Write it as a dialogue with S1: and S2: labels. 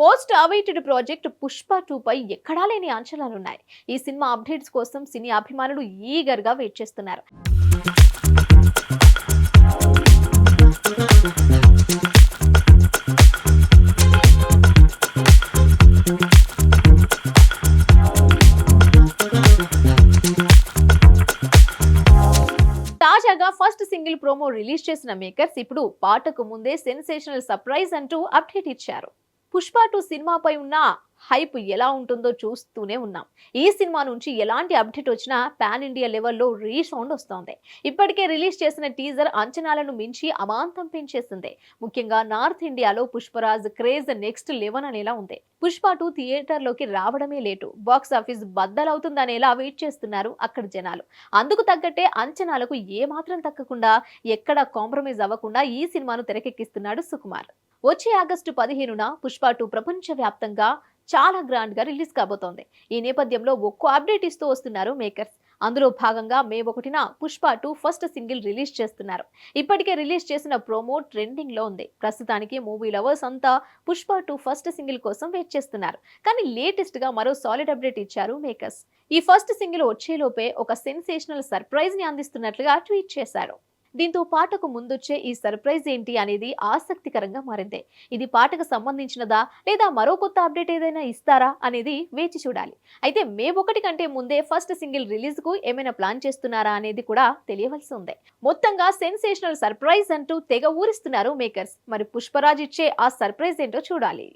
S1: Most awaited project Pushpa two పై ఎక్కడా లేని అంచనాలున్నాయి ఈ సినిమా అప్డేట్స్ కోసం సినీ అభిమానులు ఈగర్గా వెయిట్ చేస్తున్నారు. తాజాగా ఫస్ట్ సింగిల్ ప్రోమో రిలీజ్ చేసిన మేకర్స్ ఇప్పుడు పాటకు ముందే సెన్సేషనల్ సర్ప్రైజ్ అంటూ అప్డేట్ ఇచ్చారు. పుష్ప టూ సినిమాపై ఉన్న హైప్ ఎలా ఉంటుందో చూస్తూనే ఉన్నాం. ఈ సినిమా నుంచి ఎలాంటి అప్డేట్ వచ్చినా పాన్ ఇండియా లెవెల్లో రీసౌండ్ వస్తోంది. ఇప్పటికే రిలీజ్ చేసిన టీజర్ అంచనాలను మించి అమాంతం పెంచేసింది. ముఖ్యంగా నార్త్ ఇండియాలో పుష్పరాజ్ క్రేజ్ నెక్స్ట్ లెవెన్ అనేలా ఉంది. పుష్ప టూ థియేటర్లోకి రావడమే లేటు. బాక్స్ ఆఫీస్ బద్దలవుతుందనేలా వెయిట్ చేస్తున్నారు అక్కడ జనాలు. అందుకు తగ్గట్టే అంచనాలకు ఏమాత్రం తగ్గకుండా ఎక్కడ కాంప్రమైజ్ అవ్వకుండా ఈ సినిమాను తెరకెక్కిస్తున్నాడు సుకుమార్. వచ్చే ఆగస్టు పదిహేనున పుష్ప టూ ప్రపంచవ్యాప్తంగా చాలా గ్రాండ్గా రిలీజ్ కాబోతోంది. ఈ నేపథ్యంలో ఒక్కో అప్డేట్ ఇస్తూ వస్తున్నారు మేకర్స్. అందులో భాగంగా మే ఒకటిన Pushpa two first single release చేస్తున్నారు. ఇప్పటికే రిలీజ్ చేసిన ప్రోమో ట్రెండింగ్లో ఉంది. ప్రస్తుతానికి మూవీ లవర్స్ అంతా పుష్ప టూ ఫస్ట్ సింగిల్ కోసం వెయిట్ చేస్తున్నారు. కానీ లేటెస్ట్గా మరో సాలిడ్ అప్డేట్ ఇచ్చారు మేకర్స్. ఈ ఫస్ట్ సింగిల్ వచ్చేలోపే ఒక సెన్సేషనల్ సర్ప్రైజ్ని అందిస్తున్నట్లుగా ట్వీట్ చేశారు. దీంతో పాటకు ముందొచ్చే ఈ సర్ప్రైజ్ ఏంటి అనేది ఆసక్తికరంగా మారింది. ఇది పాటకు సంబంధించినదా లేదా మరో కొత్త అప్డేట్ ఏదైనా ఇస్తారా అనేది వేచి చూడాలి. అయితే మే ఒకటి కంటే ముందే ఫస్ట్ సింగిల్ రిలీజ్కు ఏమైనా ప్లాన్ చేస్తున్నారా అనేది కూడా తెలియవలసి ఉంది. మొత్తంగా సెన్సేషనల్ సర్ప్రైజ్ అంటూ తెగ ఊరిస్తున్నారు మేకర్స్. మరి పుష్పరాజ్ ఇచ్చే ఆ సర్ప్రైజ్ ఏంటో చూడాలి.